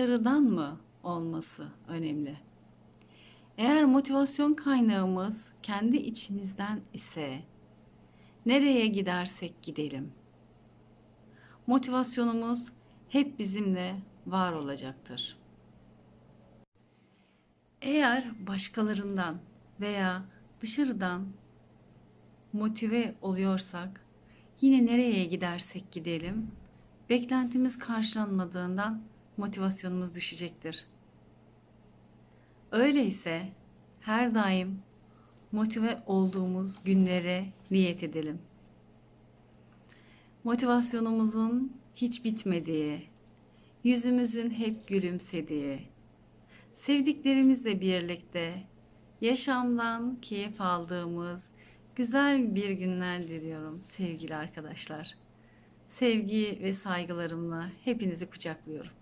dışarıdan mı olması önemli? Eğer motivasyon kaynağımız kendi içimizden ise nereye gidersek gidelim. Motivasyonumuz hep bizimle var olacaktır. Eğer başkalarından veya dışarıdan motive oluyorsak yine nereye gidersek gidelim beklentimiz karşılanmadığından motivasyonumuz düşecektir. Öyleyse her daim motive olduğumuz günlere niyet edelim. Motivasyonumuzun hiç bitmediği, yüzümüzün hep gülümsediği, sevdiklerimizle birlikte yaşamdan keyif aldığımız güzel bir günler diliyorum sevgili arkadaşlar. Sevgi ve saygılarımla hepinizi kucaklıyorum.